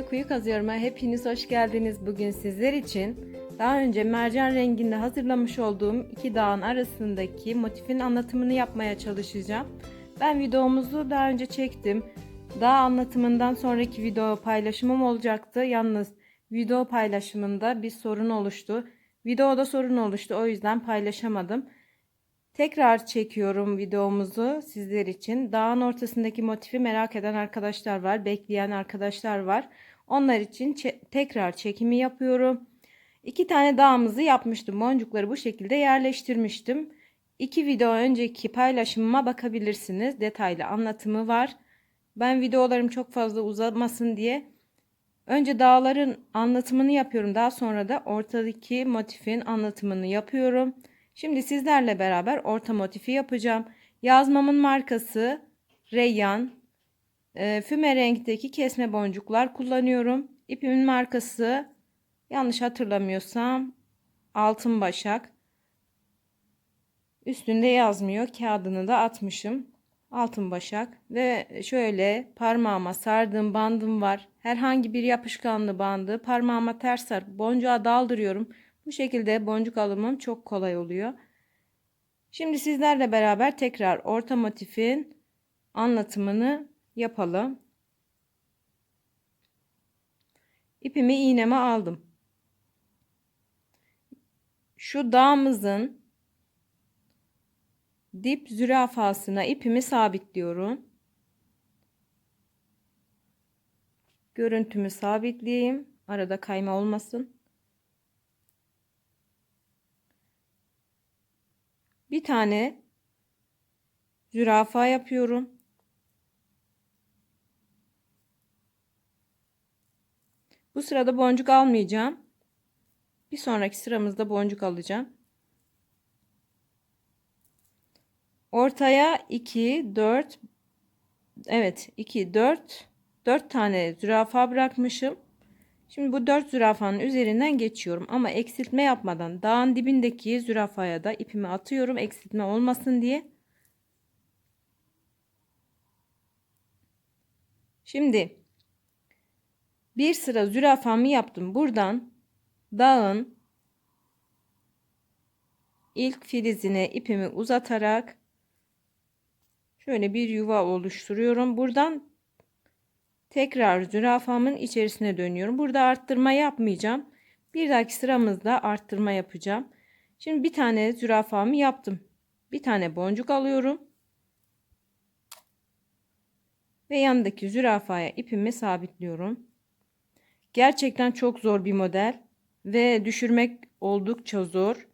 Bilge Kuyu Kazıyorum'a hepiniz hoş geldiniz. Bugün sizler için daha önce mercan renginde hazırlamış olduğum iki dağın arasındaki motifin anlatımını yapmaya çalışacağım. Ben videomuzu daha önce çektim. Dağ anlatımından sonraki video paylaşımım olacaktı. Yalnız video paylaşımında bir sorun oluştu. Videoda sorun oluştu o yüzden paylaşamadım. Tekrar çekiyorum videomuzu sizler için. Dağın ortasındaki motifi merak eden arkadaşlar var, bekleyen arkadaşlar var. Onlar için tekrar çekimi yapıyorum. İki tane dağımızı yapmıştım. Boncukları bu şekilde yerleştirmiştim. İki video önceki paylaşımıma bakabilirsiniz. Detaylı anlatımı var. Ben videolarım çok fazla uzamasın diye önce dağların anlatımını yapıyorum. Daha sonra da ortadaki motifin anlatımını yapıyorum. Şimdi sizlerle beraber orta motifi yapacağım. Yazmamın markası Reyyan. E, füme renkteki kesme boncuklar kullanıyorum. İpimin markası yanlış hatırlamıyorsam altın başak. Üstünde yazmıyor. Kağıdını da atmışım. Altın başak ve şöyle parmağıma sardığım bandım var. Herhangi bir yapışkanlı bandı parmağıma ters sarıp boncuğa daldırıyorum. Bu şekilde boncuk alımım çok kolay oluyor. Şimdi sizlerle beraber tekrar orta motifin anlatımını yapalım. İpimi iğneme aldım. Şu dağımızın dip zürafasına ipimi sabitliyorum. Görüntümü sabitleyeyim. Arada kayma olmasın. bir tane zürafa yapıyorum. Bu sırada boncuk almayacağım. Bir sonraki sıramızda boncuk alacağım. Ortaya 2 4 Evet 2 4 4 tane zürafa bırakmışım. Şimdi bu dört zürafanın üzerinden geçiyorum ama eksiltme yapmadan dağın dibindeki zürafaya da ipimi atıyorum eksiltme olmasın diye. Şimdi bir sıra zürafamı yaptım. Buradan dağın ilk filizine ipimi uzatarak şöyle bir yuva oluşturuyorum. Buradan Tekrar zürafamın içerisine dönüyorum. Burada arttırma yapmayacağım. Bir dahaki sıramızda arttırma yapacağım. Şimdi bir tane zürafamı yaptım. Bir tane boncuk alıyorum. Ve yanındaki zürafaya ipimi sabitliyorum. Gerçekten çok zor bir model. Ve düşürmek oldukça zor.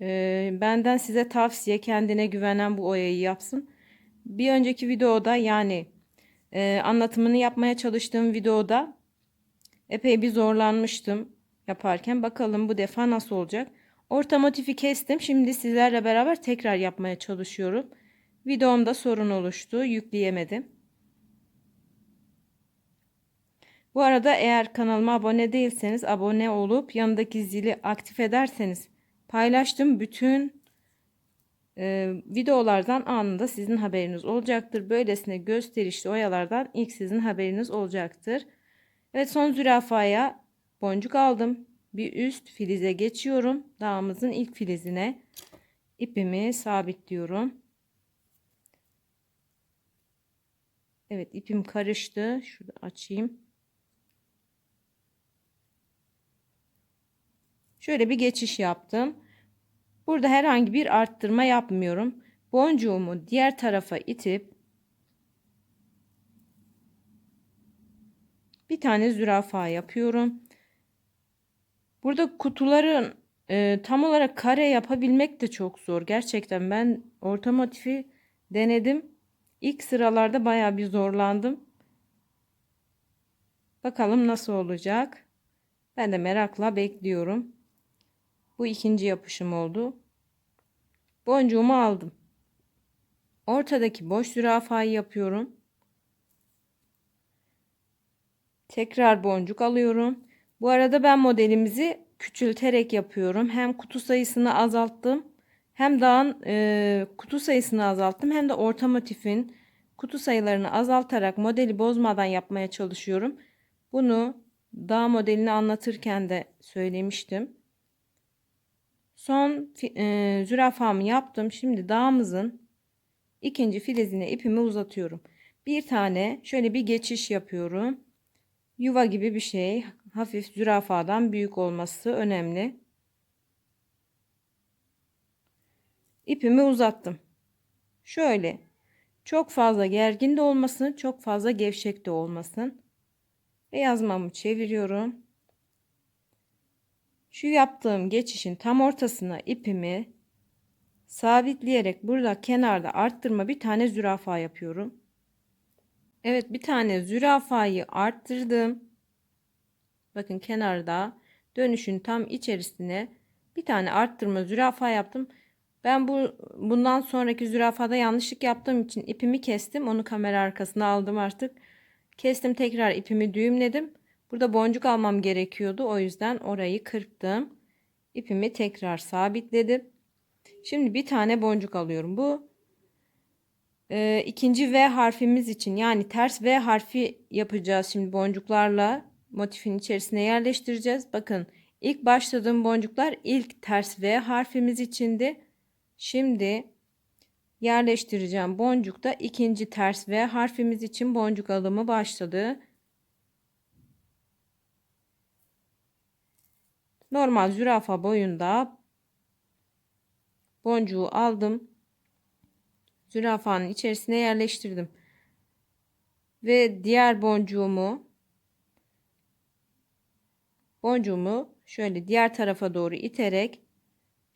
Ee, benden size tavsiye kendine güvenen bu oyayı yapsın. Bir önceki videoda yani e, anlatımını yapmaya çalıştığım videoda epey bir zorlanmıştım yaparken. Bakalım bu defa nasıl olacak. Orta motifi kestim. Şimdi sizlerle beraber tekrar yapmaya çalışıyorum. Videomda sorun oluştu. Yükleyemedim. Bu arada eğer kanalıma abone değilseniz abone olup yanındaki zili aktif ederseniz paylaştım bütün e, videolardan anında sizin haberiniz olacaktır. Böylesine gösterişli oyalardan ilk sizin haberiniz olacaktır. Evet son zürafaya boncuk aldım. Bir üst filize geçiyorum. Dağımızın ilk filizine ipimi sabitliyorum. Evet ipim karıştı. Şurada açayım. Şöyle bir geçiş yaptım. Burada herhangi bir arttırma yapmıyorum. Boncuğumu diğer tarafa itip bir tane zürafa yapıyorum. Burada kutuların e, tam olarak kare yapabilmek de çok zor. Gerçekten ben orta motifi denedim. İlk sıralarda baya bir zorlandım. Bakalım nasıl olacak. Ben de merakla bekliyorum. Bu ikinci yapışım oldu. Boncuğumu aldım. Ortadaki boş zürafayı yapıyorum. Tekrar boncuk alıyorum. Bu arada ben modelimizi küçülterek yapıyorum. Hem kutu sayısını azalttım. Hem dağın e, kutu sayısını azalttım. Hem de orta motifin kutu sayılarını azaltarak modeli bozmadan yapmaya çalışıyorum. Bunu dağ modelini anlatırken de söylemiştim. Son e, zürafamı yaptım. Şimdi dağımızın ikinci filizine ipimi uzatıyorum. Bir tane şöyle bir geçiş yapıyorum. Yuva gibi bir şey. Hafif zürafadan büyük olması önemli. İpimi uzattım. Şöyle çok fazla gergin de olmasın, çok fazla gevşek de olmasın. Ve yazmamı çeviriyorum. Şu yaptığım geçişin tam ortasına ipimi sabitleyerek burada kenarda arttırma bir tane zürafa yapıyorum. Evet bir tane zürafayı arttırdım. Bakın kenarda dönüşün tam içerisine bir tane arttırma zürafa yaptım. Ben bu bundan sonraki zürafada yanlışlık yaptığım için ipimi kestim. Onu kamera arkasına aldım artık. Kestim tekrar ipimi düğümledim. Burada boncuk almam gerekiyordu. O yüzden orayı kırptım. İpimi tekrar sabitledim. Şimdi bir tane boncuk alıyorum. Bu e, ikinci V harfimiz için yani ters V harfi yapacağız şimdi boncuklarla motifin içerisine yerleştireceğiz. Bakın ilk başladığım boncuklar ilk ters V harfimiz içindi. Şimdi yerleştireceğim boncukta ikinci ters V harfimiz için boncuk alımı başladı. Normal zürafa boyunda boncuğu aldım. Zürafanın içerisine yerleştirdim. Ve diğer boncuğumu boncuğumu şöyle diğer tarafa doğru iterek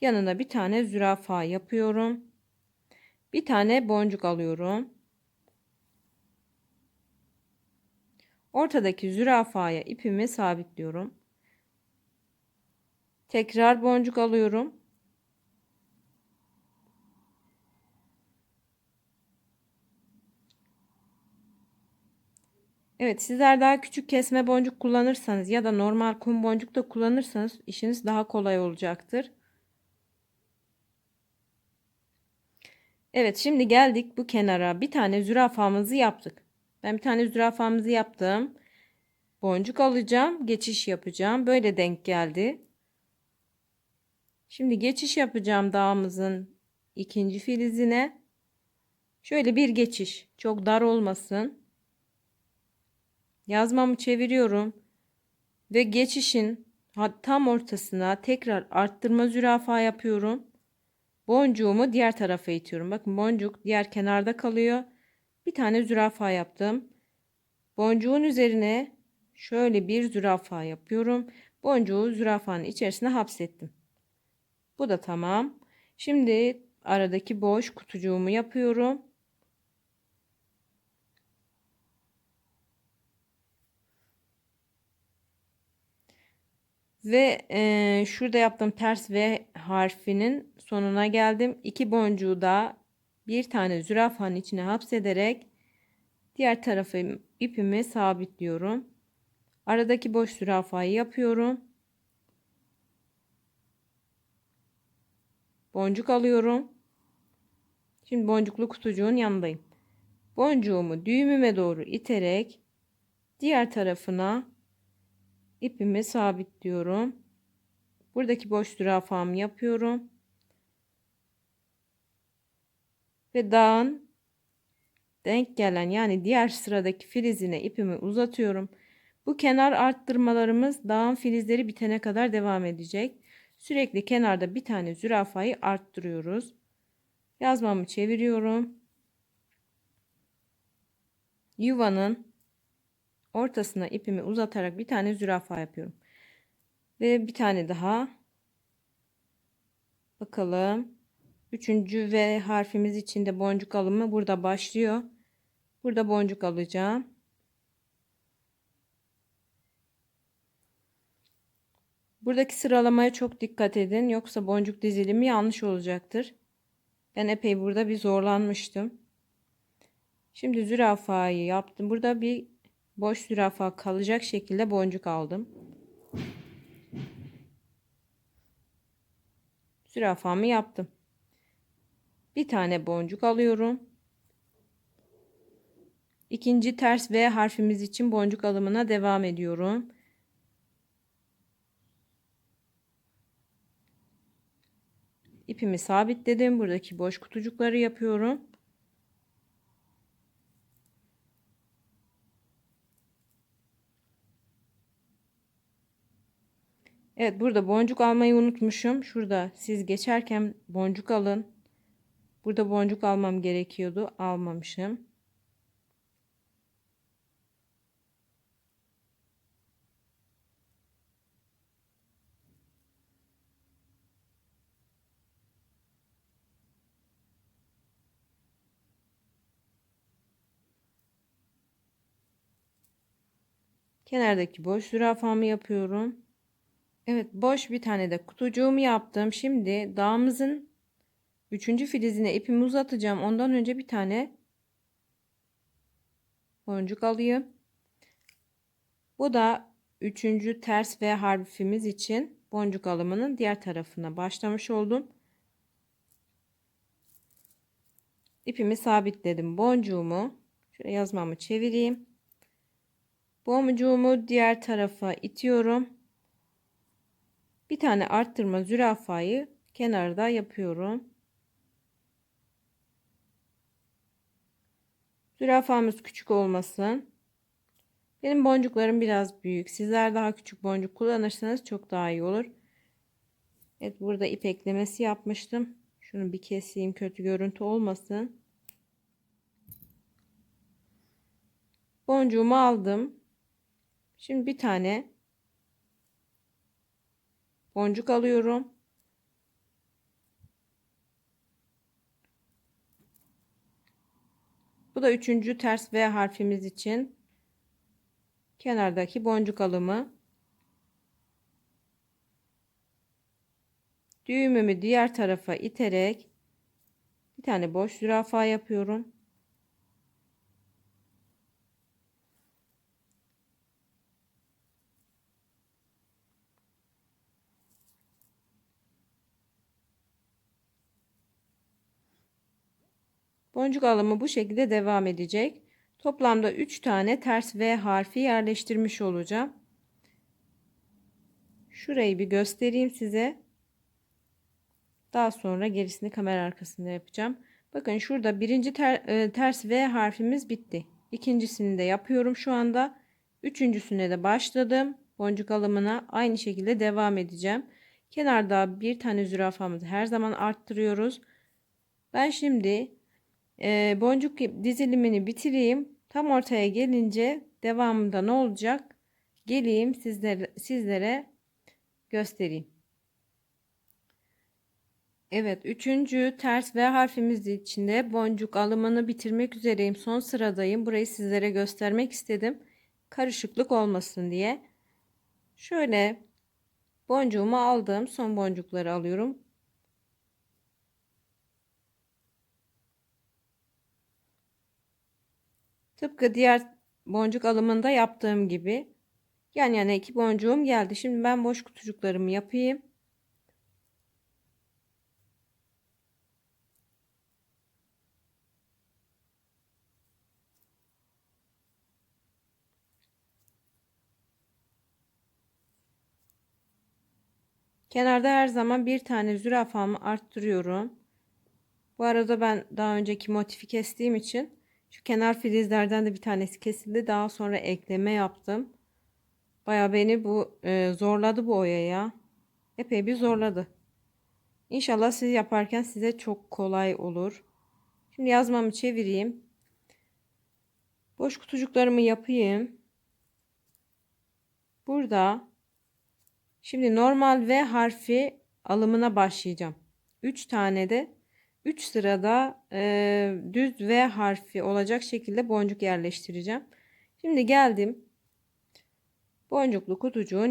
yanına bir tane zürafa yapıyorum. Bir tane boncuk alıyorum. Ortadaki zürafaya ipimi sabitliyorum. Tekrar boncuk alıyorum. Evet sizler daha küçük kesme boncuk kullanırsanız ya da normal kum boncuk da kullanırsanız işiniz daha kolay olacaktır. Evet şimdi geldik bu kenara. Bir tane zürafamızı yaptık. Ben bir tane zürafamızı yaptım. Boncuk alacağım. Geçiş yapacağım. Böyle denk geldi. Şimdi geçiş yapacağım dağımızın ikinci filizine. Şöyle bir geçiş. Çok dar olmasın. Yazmamı çeviriyorum. Ve geçişin tam ortasına tekrar arttırma zürafa yapıyorum. Boncuğumu diğer tarafa itiyorum. Bakın boncuk diğer kenarda kalıyor. Bir tane zürafa yaptım. Boncuğun üzerine şöyle bir zürafa yapıyorum. Boncuğu zürafanın içerisine hapsettim. Bu da tamam. Şimdi aradaki boş kutucuğumu yapıyorum. Ve e, şurada yaptığım ters V harfinin sonuna geldim. İki boncuğu da bir tane zürafanın içine hapsederek diğer tarafı ipimi sabitliyorum. Aradaki boş zürafayı yapıyorum. Boncuk alıyorum. Şimdi boncuklu kutucuğun yanındayım. Boncuğumu düğümüme doğru iterek diğer tarafına ipimi sabitliyorum. Buradaki boş zürafamı yapıyorum. Ve dağın denk gelen yani diğer sıradaki filizine ipimi uzatıyorum. Bu kenar arttırmalarımız dağın filizleri bitene kadar devam edecek. Sürekli kenarda bir tane zürafayı arttırıyoruz. Yazmamı çeviriyorum. Yuvanın ortasına ipimi uzatarak bir tane zürafa yapıyorum. Ve bir tane daha. Bakalım. Üçüncü V harfimiz içinde boncuk alımı burada başlıyor. Burada boncuk alacağım. Buradaki sıralamaya çok dikkat edin. Yoksa boncuk dizilimi yanlış olacaktır. Ben epey burada bir zorlanmıştım. Şimdi zürafayı yaptım. Burada bir boş zürafa kalacak şekilde boncuk aldım. Zürafamı yaptım. Bir tane boncuk alıyorum. İkinci ters V harfimiz için boncuk alımına devam ediyorum. İpimi sabitledim. Buradaki boş kutucukları yapıyorum. Evet burada boncuk almayı unutmuşum. Şurada siz geçerken boncuk alın. Burada boncuk almam gerekiyordu. Almamışım. Kenardaki boş zürafamı yapıyorum. Evet boş bir tane de kutucuğumu yaptım. Şimdi dağımızın üçüncü filizine ipimi uzatacağım. Ondan önce bir tane boncuk alayım. Bu da üçüncü ters V harfimiz için boncuk alımının diğer tarafına başlamış oldum. İpimi sabitledim. Boncuğumu şöyle yazmamı çevireyim. Boncuğumu diğer tarafa itiyorum. Bir tane arttırma zürafayı kenarda yapıyorum. Zürafamız küçük olmasın. Benim boncuklarım biraz büyük. Sizler daha küçük boncuk kullanırsanız çok daha iyi olur. Evet burada ip eklemesi yapmıştım. Şunu bir keseyim kötü görüntü olmasın. Boncuğumu aldım. Şimdi bir tane boncuk alıyorum. Bu da üçüncü ters V harfimiz için kenardaki boncuk alımı. Düğümümü diğer tarafa iterek bir tane boş zürafa yapıyorum. Boncuk alımı bu şekilde devam edecek. Toplamda 3 tane ters V harfi yerleştirmiş olacağım. Şurayı bir göstereyim size. Daha sonra gerisini kamera arkasında yapacağım. Bakın şurada birinci ter, e, ters V harfimiz bitti. İkincisini de yapıyorum şu anda. Üçüncüsüne de başladım. Boncuk alımına aynı şekilde devam edeceğim. Kenarda bir tane zürafamızı her zaman arttırıyoruz. Ben şimdi e, boncuk dizilimini bitireyim. Tam ortaya gelince devamında ne olacak? Geleyim sizlere, sizlere göstereyim. Evet, üçüncü ters V harfimiz içinde boncuk alımını bitirmek üzereyim. Son sıradayım. Burayı sizlere göstermek istedim. Karışıklık olmasın diye. Şöyle boncuğumu aldım. Son boncukları alıyorum. Tıpkı diğer boncuk alımında yaptığım gibi yan yana iki boncuğum geldi. Şimdi ben boş kutucuklarımı yapayım. Kenarda her zaman bir tane zürafamı arttırıyorum. Bu arada ben daha önceki motifi kestiğim için şu kenar filizlerden de bir tanesi kesildi. Daha sonra ekleme yaptım. Baya beni bu e, zorladı bu oyaya. Epey bir zorladı. İnşallah siz yaparken size çok kolay olur. Şimdi yazmamı çevireyim. Boş kutucuklarımı yapayım. Burada şimdi normal V harfi alımına başlayacağım. 3 tane de 3 sırada e, düz V harfi olacak şekilde boncuk yerleştireceğim. Şimdi geldim. Boncuklu kutucuğun